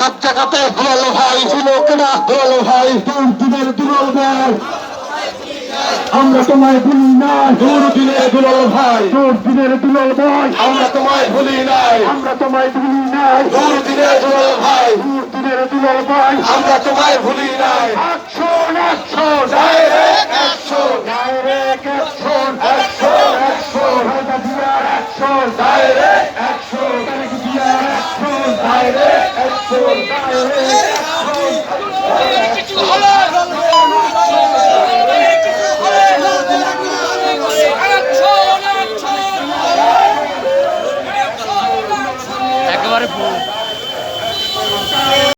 সব জায়গাতে হলো ভাই ভাই দুর্দিনের দুর্বল ভাই আমরা তোমায় ভুলি নাই। দুর্দিনের দুর্বল ভাই। দুর্দিনের দুর্বল ভাই। আমরা তোমায় ভুলি নাই। আমরা তোমায় ভুলি নাই। দুর্দিনের দুর্বল ভাই। দুর্দিনের দুর্বল ভাই। আমরা তোমায় ভুলি নাই। Action action direct action direct action action action direct action action direct একেবারে